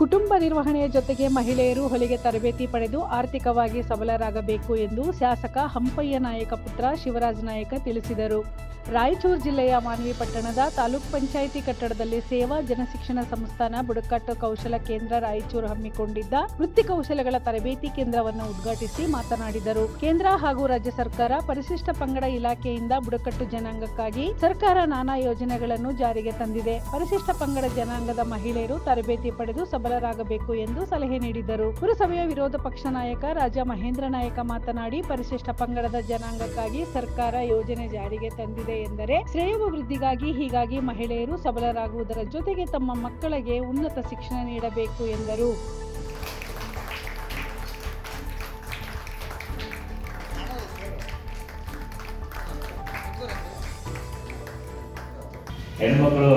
ಕುಟುಂಬ ನಿರ್ವಹಣೆಯ ಜೊತೆಗೆ ಮಹಿಳೆಯರು ಹೊಲಿಗೆ ತರಬೇತಿ ಪಡೆದು ಆರ್ಥಿಕವಾಗಿ ಸಬಲರಾಗಬೇಕು ಎಂದು ಶಾಸಕ ಹಂಪಯ್ಯ ನಾಯಕ ಪುತ್ರ ಶಿವರಾಜ್ ನಾಯಕ ತಿಳಿಸಿದರು. ರಾಯಚೂರು ಜಿಲ್ಲೆಯ ಮಾನ್ವಿ ಪಟ್ಟಣದ ತಾಲೂಕ್ ಪಂಚಾಯಿತಿ ಕಟ್ಟಡದಲ್ಲಿ ಸೇವಾ, ಜನಶಿಕ್ಷಣ ಸಂಸ್ಥಾನ, ಬುಡಕಟ್ಟು ಕೌಶಲ ಕೇಂದ್ರ ರಾಯಚೂರು ಹಮ್ಮಿಕೊಂಡಿದ್ದ ವೃತ್ತಿ ಕೌಶಲಗಳ ತರಬೇತಿ ಕೇಂದ್ರವನ್ನು ಉದ್ಘಾಟಿಸಿ ಮಾತನಾಡಿದರು. ಕೇಂದ್ರ ಹಾಗೂ ರಾಜ್ಯ ಸರ್ಕಾರ ಪರಿಶಿಷ್ಟ ಪಂಗಡ ಇಲಾಖೆಯಿಂದ ಬುಡಕಟ್ಟು ಜನಾಂಗಕ್ಕಾಗಿ ಸರ್ಕಾರ ನಾನಾ ಯೋಜನೆಗಳನ್ನು ಜಾರಿಗೆ ತಂದಿದೆ. ಪರಿಶಿಷ್ಟ ಪಂಗಡ ಜನಾಂಗದ ಮಹಿಳೆಯರು ತರಬೇತಿ ಪಡೆದು ಸಬಲರಾಗಬೇಕು ಎಂದು ಸಲಹೆ ನೀಡಿದರು. ಪುರಸಭೆಯ ವಿರೋಧ ಪಕ್ಷ ನಾಯಕ ರಾಜ ಮಹೇಂದ್ರ ನಾಯಕ ಮಾತನಾಡಿ, ಪರಿಶಿಷ್ಟ ಪಂಗಡದ ಜನಾಂಗಕ್ಕಾಗಿ ಸರ್ಕಾರ ಯೋಜನೆ ಜಾರಿಗೆ ತಂದಿದೆ ಎಂದರೆ ಶ್ರೇಯೋಭಿವೃದ್ಧಿಗಾಗಿ ಹೀಗಾಗಿ ಮಹಿಳೆಯರು ಸಬಲರಾಗುವುದರ ಜೊತೆಗೆ ತಮ್ಮ ಮಕ್ಕಳಿಗೆ ಉನ್ನತ ಶಿಕ್ಷಣ ನೀಡಬೇಕು ಎಂದರು. ಹೆಣ್ಮಕ್ಳು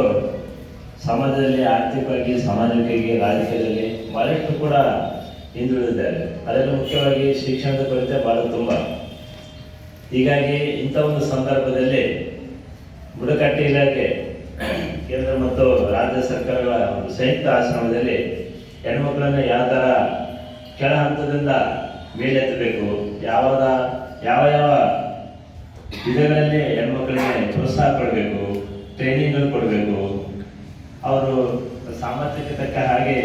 ಸಮಾಜದಲ್ಲಿ ಆರ್ಥಿಕವಾಗಿ ಸಾಮಾಜಿಕವಾಗಿ ರಾಜಕೀಯದಲ್ಲಿ ಬಹಳಷ್ಟು ಕೂಡ ಹಿಂದುಳಿದಿದ್ದಾರೆ. ಅದರಲ್ಲಿ ಮುಖ್ಯವಾಗಿ ಶಿಕ್ಷಣದ ಕೊರತೆ ಬಹಳ ತುಂಬ. ಹೀಗಾಗಿ ಇಂಥ ಒಂದು ಸಂದರ್ಭದಲ್ಲಿ ಬುಡಕಟ್ಟು ಇಲಾಖೆ, ಕೇಂದ್ರ ಮತ್ತು ರಾಜ್ಯ ಸರ್ಕಾರಗಳ ಒಂದು ಸಂಯುಕ್ತ ಆಶ್ರಮದಲ್ಲಿ ಹೆಣ್ಮಕ್ಳನ್ನ ಯಾವ ಥರ ಕೆಳ ಹಂತದಿಂದ ಮೇಲೆತ್ತಬೇಕು ಯಾವಾಗ ಯಾವ ಯಾವ ವಿಧಗಳಲ್ಲಿ ಹೆಣ್ಮಕ್ಳಿಗೆ ಪ್ರೋತ್ಸಾಹ ಕೊಡಬೇಕು ಟ್ರೈನಿಂಗ್ ಕೊಡಬೇಕು? ಅವರು ಸಾಮರ್ಥ್ಯಕ್ಕೆ ತಕ್ಕ ಹಾಗೆ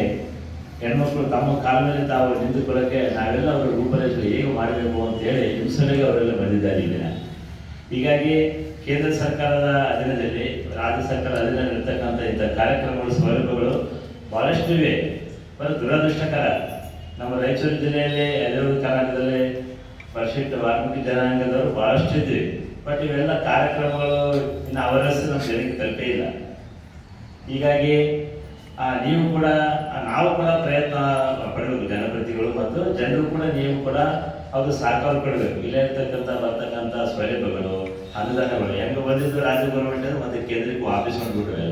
ಹೆಣ್ಮಕ್ಳು ತಮ್ಮ ಕಾಲ ಮೇಲೆ ತಾವು ನಿಂತುಕೊಳ್ಳೋಕ್ಕೆ ನಾವೆಲ್ಲ ಅವರ ರೂಪರೇಷೆ ಹೇಗೆ ಮಾಡಬೇಕು ಅಂತ ಹೇಳಿ ಹಿಂಸೆಗೆ ಅವರೆಲ್ಲ ಬಂದಿದ್ದಾರೆ ಈ ದಿನ ಹೀಗಾಗಿ ಕೇಂದ್ರ ಸರ್ಕಾರದ ಅಧೀನದಲ್ಲಿ, ರಾಜ್ಯ ಸರ್ಕಾರ ಅಧೀನದಲ್ಲಿ ಇರ್ತಕ್ಕಂಥ ಇಂಥ ಕಾರ್ಯಕ್ರಮಗಳು, ಸೌಲಭ್ಯಗಳು ಬಹಳಷ್ಟು ಇವೆ. ಬಹಳ ದುರದೃಷ್ಟಕರ. ನಮ್ಮ ರಾಯಚೂರು ಜಿಲ್ಲೆಯಲ್ಲಿ ಹೈದರಾಬಾದ್ ಕರ್ನಾಟಕದಲ್ಲಿ ಪರಿಶಿಷ್ಟ ವಾಲ್ಮೀಕಿ ಜನಾಂಗದವರು ಬಹಳಷ್ಟು ಇದ್ವಿ ಬಟ್ ಇವೆಲ್ಲ ಕಾರ್ಯಕ್ರಮಗಳು ಇನ್ನು ಅವರ ಹೆಸರು ನಮ್ಮ ಜನಕ್ಕೆ ತಲುಪೇ ಇಲ್ಲ. ಹೀಗಾಗಿ ನೀವು ಕೂಡ ನಾವು ಕೂಡ ಪ್ರಯತ್ನ ಪಡಬೇಕು ಜನಪ್ರತಿಗಳು ಮತ್ತು ಜನರು ಕೂಡ, ನೀವು ಕೂಡ ಅದು ಸಾಕಾರ ಕೊಡಬೇಕು ಇಲ್ಲೇ ಇರ್ತಕ್ಕಂಥ ಬರ್ತಕ್ಕಂಥ ಸೌಲಭ್ಯಗಳು ಅನುದಾನಗಳು ಹೆಂಗೆ ಬಂದಿದ್ದು ರಾಜ್ಯ ಗೌರ್ಮೆಂಟ್ ಮತ್ತೆ ಕೇಂದ್ರಕ್ಕೆ ವಾಪಸ್ ಮಾಡಿಬಿಟ್ರೆ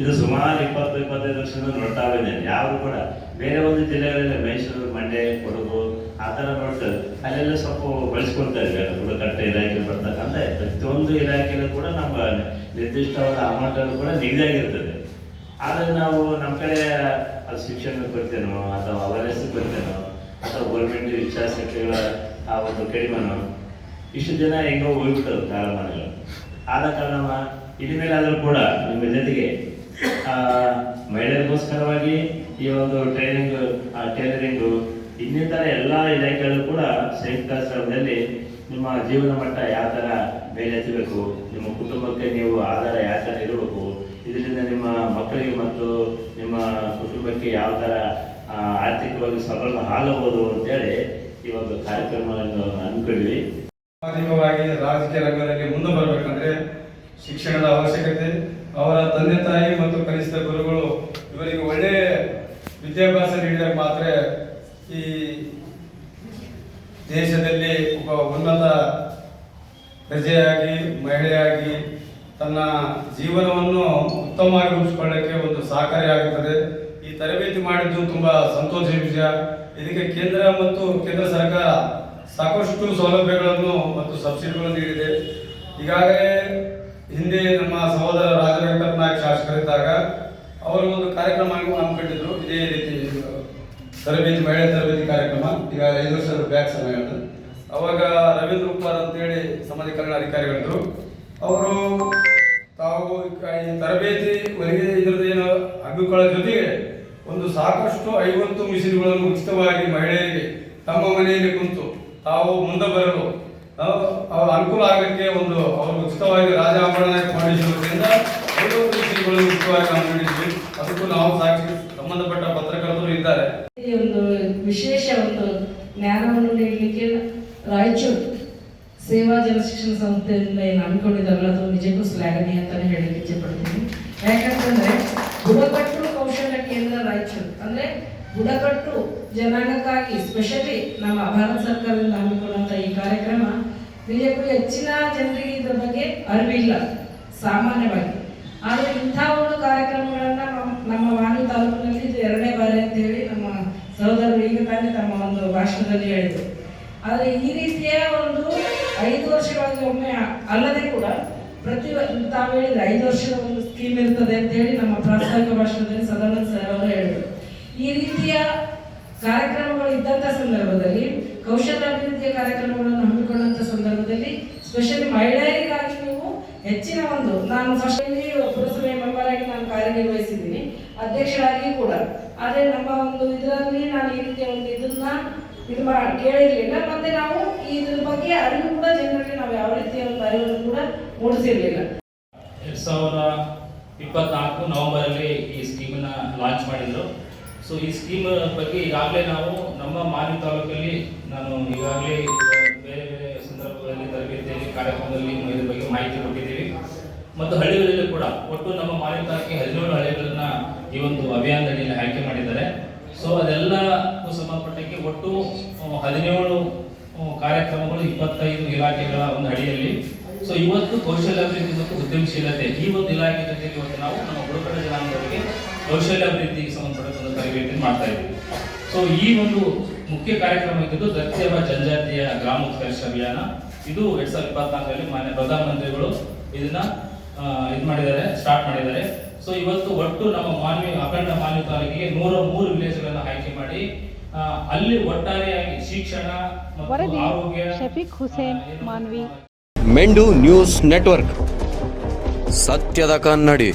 ಇದು ಸುಮಾರು ಇಪ್ಪತ್ತು, ಇಪ್ಪತ್ತೈದು ವರ್ಷದಿಂದ ನೋಡ್ತಾ ಇದ್ದೇನೆ ಯಾರು ಕೂಡ ಬೇರೆ ಒಂದು ಜಿಲ್ಲೆಗಳಲ್ಲಿ ಮೈಸೂರು, ಮಂಡ್ಯ, ಕೊಡಗು ಆ ಥರ ನೋಡ್ತಾರೆ ಅಲ್ಲೆಲ್ಲ ಸ್ವಲ್ಪ ಬಳಸ್ಕೊಳ್ತಾ ಇದ್ದಾರೆ. ಬುಡಕಟ್ಟು ಇಲಾಖೆ ಬರ್ತಕ್ಕಂಥ ಪ್ರತಿಯೊಂದು ಇಲಾಖೆಯಲ್ಲೂ ಕೂಡ ನಮ್ಮ ನಿರ್ದಿಷ್ಟವಾದ ಅಮೌಂಟನ್ನು ಕೂಡ ನಿಗದಿಯಾಗಿರ್ತದೆ. ಆದರೆ ನಾವು ನಮ್ಮ ಕಡೆ ಅದು ಶಿಕ್ಷಣ ಬರ್ತೇನೋ ಅಥವಾ ಅವೇರ್ನೆಸ್ ಬರ್ತೇನೋ ಅಥವಾ ಗೌರ್ಮೆಂಟ್ ಇಚ್ಛಾಶಕ್ತಿಗಳ ಆ ಒಂದು ಕಡಿಮೆನೋ ಇಷ್ಟು ಜನ ಹೆಂಗೋ ಹೋಗ್ಬಿಟ್ಟರು ಕಾಲಮಾನಗಳು ಆದ ಕಾರಣ ಇನ್ಮೇಲಾದರೂ ಕೂಡ ನಿಮ್ಮ ಜೊತೆಗೆ ಮಹಿಳೆಯರಿಗೋಸ್ಕರವಾಗಿ ಈ ಒಂದು ಟ್ರೈನಿಂಗ್ ಟೈಲರಿಂಗು ಇನ್ನಿತರ ಎಲ್ಲ ಇಲಾಖೆಗಳು ಕೂಡ ಸಂಯುಕ್ತಾಶ್ರಮದಲ್ಲಿ ನಿಮ್ಮ ಜೀವನ ಮಟ್ಟ ಯಾವ ಥರ ಮೇಲೆತ್ತಬೇಕು, ನಿಮ್ಮ ಕುಟುಂಬಕ್ಕೆ ನೀವು ಆಧಾರ ಯಾವ ಥರ ಇರಬೇಕು ಇದರಿಂದ ನಿಮ್ಮ ಮಕ್ಕಳಿಗೆ ಮತ್ತು ನಿಮ್ಮ ಕುಟುಂಬಕ್ಕೆ ಯಾವ ಥರ ಆರ್ಥಿಕವಾಗಿ ಸಬಲ ಆಗಬಹುದು ಅಂತೇಳಿ ಈ ಒಂದು ಕಾರ್ಯಕ್ರಮವನ್ನು ಅಂದ್ಕೊಂಡ್ವಿ ಸಾಮಾಜಿಕವಾಗಿ ರಾಜಕೀಯ ರಂಗದಲ್ಲಿ ಮುಂದೆ ಬರಬೇಕಂದ್ರೆ ಶಿಕ್ಷಣದ ಅವಶ್ಯಕತೆ, ಅವರ ತಂದೆ ತಾಯಿ ಮತ್ತು ಕನಿಷ್ಠ ಗುರುಗಳು ಇವರಿಗೆ ಒಳ್ಳೆಯ ವಿದ್ಯಾಭ್ಯಾಸ ನೀಡಿದಾಗ ಮಾತ್ರ ಈ ದೇಶದಲ್ಲಿ ಒಬ್ಬ ಉನ್ನತ ಪ್ರಜೆಯಾಗಿ ಮಹಿಳೆಯಾಗಿ ತನ್ನ ಜೀವನವನ್ನು ಉತ್ತಮವಾಗಿ ರೂಪಿಸಿಕೊಳ್ಳಕ್ಕೆ ಒಂದು ಸಹಕಾರಿಯಾಗುತ್ತದೆ ಈ ತರಬೇತಿ ಮಾಡಿದ್ದು ತುಂಬ ಸಂತೋಷದ ವಿಷಯ. ಇದಕ್ಕೆ ಕೇಂದ್ರ ಮತ್ತು ಕೇಂದ್ರ ಸರ್ಕಾರ ಸಾಕಷ್ಟು ಸೌಲಭ್ಯಗಳನ್ನು ಮತ್ತು ಸಬ್ಸಿಡಿಗಳನ್ನು ನೀಡಿದೆ. ಈಗಾಗಲೇ ಹಿಂದೆ ನಮ್ಮ ಸಹೋದರ ರಾಜ ವೆಂಕಟ ನಾಯಕ್ ಶಾಸಕರಿದ್ದಾಗ ಅವರು ಒಂದು ಕಾರ್ಯಕ್ರಮ ಹಮ್ಮಿಕೊಂಡಿದ್ರು. ಇದೇ ರೀತಿ ತರಬೇತಿ, ಮಹಿಳೆ ತರಬೇತಿ ಕಾರ್ಯಕ್ರಮ. ಈಗ ಐದು ವರ್ಷದ ಬ್ಯಾಕ್ ಸಮಯ ಅವಾಗ ರವೀಂದ್ರ ಉಪ್ಪಾರ್ ಅಂತೇಳಿ ಸಮಾಜ ಕಲ್ಯಾಣ ಅಧಿಕಾರಿಗಳಿದ್ರು. ಅವರು ತಾವು ಈ ತರಬೇತಿ ಹೊಲಿಗೆ ಇದ್ರದ್ದು ಏನು ಹಮ್ಮಿಕೊಳ್ಳೋ ಜೊತೆಗೆ ಒಂದು ಸಾಕಷ್ಟು ಐವತ್ತು ಮಿಷಿನ್ಗಳನ್ನು ಉಚಿತವಾಗಿ ಮಹಿಳೆಯರಿಗೆ ತಮ್ಮ ಮನೆಯಲ್ಲಿ ಕುಂತು ತಾವು ಮುಂದೆ ಬರಲು ಅವರ ಅನುಕೂಲ ಆಗಕ್ಕೆ ಒಂದು ಅವರು ಉಚಿತವಾಗಿ ರಾಜ ವತಿಯಿಂದ ಐವತ್ತು ಮಿಷಿನ್ಗಳನ್ನು ಉಚಿತವಾಗಿ ನಾವು ನೀಡಿದ್ವಿ ಅದಕ್ಕೂ ನಾವು ಸಾಕ್ಷಿ ಸಂಬಂಧಪಟ್ಟ ಪತ್ರಕರ್ತರು ಇದ್ದಾರೆ. ಒಂದು ವಿಶೇಷ ಒಂದು ಜ್ಞಾನವನ್ನು ನೀಡಲಿಕ್ಕೆ ರಾಯಚೂರು ಸೇವಾ ಜನಶಿಕ್ಷಣ ಸಂಸ್ಥೆಯಿಂದ ಏನು ಹಮ್ಮಿಕೊಂಡಿದ್ದಾರಲ್ಲ ಅದು ನಿಜಕ್ಕೂ ಶ್ಲಾಘನೀಯ ಅಂತಾನೆ ಹೇಳಲಿಕ್ಕೆ ಇಚ್ಛೆಪಡ್ತೀನಿ. ಯಾಕಂತಂದ್ರೆ ಬುಡಕಟ್ಟು ಕೌಶಲ್ಯ ಕೇಂದ್ರ ರಾಯಚೂರು. ಅಂದ್ರೆ ಬುಡಕಟ್ಟು ಜನಾಂಗಕ್ಕಾಗಿ ಸ್ಪೆಷಲಿ ನಮ್ಮ ಭಾರತ ಸರ್ಕಾರದಿಂದ ಹಮ್ಮಿಕೊಳ್ಳುವಂಥ ಈ ಕಾರ್ಯಕ್ರಮ ನಿಜಕ್ಕೂ ಹೆಚ್ಚಿನ ಜನರಿಗೆ ಇದರ ಬಗ್ಗೆ ಅರಿವಿಲ್ಲ, ಸಾಮಾನ್ಯವಾಗಿ. ಆದರೆ ಇಂಥ ಒಂದು ಕಾರ್ಯಕ್ರಮಗಳನ್ನು ನಮ್ಮ- ನಮ್ಮ ವಾಣಿ ತಾಲೂಕಿನಲ್ಲಿ ಇದು ಎರಡನೇ ಬಾರಿ ಅಂತ ಹೇಳಿ ನಮ್ಮ ಸಹೋದರರು ಈಗ ತಾನೇ ತಮ್ಮ ಒಂದು ಭಾಷಣದಲ್ಲಿ ಹೇಳಿದರು. ಆದರೆ ಈ ರೀತಿಯ ಒಂದು ಐದು ವರ್ಷಗಳಲ್ಲಿ ಒಮ್ಮೆ ಅಲ್ಲದೆ ಕೂಡ ಪ್ರತಿ ತಾವು ಹೇಳಿದ್ರೆ ಐದು ವರ್ಷದ ಒಂದು ಸ್ಕೀಮ್ ಇರ್ತದೆ ಅಂತ ಹೇಳಿ ನಮ್ಮ ಪ್ರಾಸ್ತಾವಿಕ ಭಾಷಣದಲ್ಲಿ ಸದಾನಂದ ಸರ್ ಅವರು ಹೇಳಿದರು. ಈ ರೀತಿಯ ಕಾರ್ಯಕ್ರಮಗಳು ಇದ್ದಂಥ ಸಂದರ್ಭದಲ್ಲಿ, ಕೌಶಲ್ಯಾಭಿವೃದ್ಧಿಯ ಕಾರ್ಯಕ್ರಮಗಳನ್ನು ಹಮ್ಮಿಕೊಂಡಂಥ ಸಂದರ್ಭದಲ್ಲಿ ಸ್ಪೆಷಲಿ ಮಹಿಳೆಯರಿಗಾಗಿ ನೀವು ಹೆಚ್ಚಿನ ಒಂದು ನಾನು ಫಸ್ಟ್ ಪುರಸಭೆ ಮೆಂಬರ್ ಆಗಿ ನಾನು ಕಾರ್ಯನಿರ್ವಹಿಸಿದ್ದೀನಿ ಅಧ್ಯಕ್ಷರಾಗಿ ಕೂಡ. ಆದರೆ ನಮ್ಮ ಒಂದು ಇದರಲ್ಲಿ ನಾನು ಈ ರೀತಿಯ ಒಂದು ಇದನ್ನ ಇದು ಮಾಡಿ ಕೇಳಿರಲಿಲ್ಲ, ಮತ್ತೆ ನಾವು ಇದ್ರ ಬಗ್ಗೆ ಅರಿವು ಕೂಡ ಜನರಲ್ಲಿ ನಾವು ಯಾವ ರೀತಿಯ ಒಂದು ಅರಿವನ್ನು ಕೂಡ ಮೂಡಿಸಿರ್ಲಿಲ್ಲ. ಎರಡ್ ಸಾವಿರದ ಇಪ್ಪತ್ನಾಲ್ಕು ನವೆಂಬರಲ್ಲಿ ಈ ಸ್ಕೀಮನ್ನ ಲಾಂಚ್ ಮಾಡಿದ್ರು. ಸೊ ಈ ಸ್ಕೀಮ್ ಬಗ್ಗೆ ಈಗಾಗಲೇ ನಾವು ನಮ್ಮ ಮಾನ್ಯ ತಾಲೂಕಲ್ಲಿ ನಾನು ಈಗಾಗಲೇ ಬೇರೆ ಬೇರೆ ಸಂದರ್ಭಗಳಲ್ಲಿ ತರಬೇತಿಯಲ್ಲಿ, ಕಾರ್ಯಕ್ರಮದಲ್ಲಿ ಇದ್ರ ಬಗ್ಗೆ ಮಾಹಿತಿ ಕೊಟ್ಟಿದ್ದೀವಿ. ಮತ್ತು ಹಳ್ಳಿಗಳಲ್ಲಿ ಕೂಡ ಒಟ್ಟು ನಮ್ಮ ಮಾನ್ಯ ತಾಲೂಕಿಗೆ ಹದಿನೇಳು ಹಳ್ಳಿಗಳನ್ನ ಈ ಒಂದು ಅಭಿಯಾನದಲ್ಲಿ ಆಯ್ಕೆ ಮಾಡಿದ್ದಾರೆ. ಸೊ ಅದೆಲ್ಲಕ್ಕೂ ಸಂಬಂಧಪಟ್ಟಕ್ಕೆ ಒಟ್ಟು ಹದಿನೇಳು ಕಾರ್ಯಕ್ರಮಗಳು ಇಪ್ಪತ್ತೈದು ಇಲಾಖೆಗಳ ಒಂದು ಅಡಿಯಲ್ಲಿ. ಸೊ ಇವತ್ತು ಕೌಶಲ್ಯಾಭಿವೃದ್ಧಿ ಮತ್ತು ಉದ್ಯಮಶೀಲತೆ, ಈ ಒಂದು ಇಲಾಖೆ ಜೊತೆಗೆ ಇವತ್ತು ನಾವು ನಮ್ಮ ಬುಡಕಟ್ಟು ಜನಾಂಗದವರಿಗೆ ಕೌಶಲ್ಯಾಭಿವೃದ್ಧಿಗೆ ಸಂಬಂಧಪಟ್ಟ ತರಬೇತಿ ಮಾಡ್ತಾ ಇದ್ದೀವಿ. ಸೊ ಈ ಒಂದು ಮುಖ್ಯ ಕಾರ್ಯಕ್ರಮ ಇದ್ದು ದತ್ತೇವ ಜನಜಾತಿಯ ಗ್ರಾಮೋತ್ಕರ್ಷ ಅಭಿಯಾನ. ಇದು ಎರಡ್ ಸಾವಿರದ ಇಪ್ಪತ್ನಾಲ್ಕರಲ್ಲಿ ಮಾನ್ಯ ಪ್ರಧಾನಮಂತ್ರಿಗಳು ಇದನ್ನ ಇದು ಮಾಡಿದ್ದಾರೆ, ಸ್ಟಾರ್ಟ್ ಮಾಡಿದ್ದಾರೆ. ಸೊ ಇವತ್ತು ಒಟ್ಟು ನಮ್ಮ ಮಾನ್ವಿ ಅಖಂಡ ಮಾನ್ವಿ ತಾಲೂಕಿಗೆ ನೂರ ಮೂರು ವಿಲೇಜ್ಗಳನ್ನ ಆಯ್ಕೆ ಮಾಡಿ ಅಲ್ಲಿ ಒಟ್ಟಾರೆಯಾಗಿ ಶಿಕ್ಷಣ ಮತ್ತು ಆರೋಗ್ಯ ಶಫೀಕ್ ಹುಸೇನ್ ಮಾನ್ವಿ. ಮೆಂಡು ನ್ಯೂಸ್ ನೆಟ್ವರ್ಕ್. ಸತ್ಯದ ಕನ್ನಡಿ.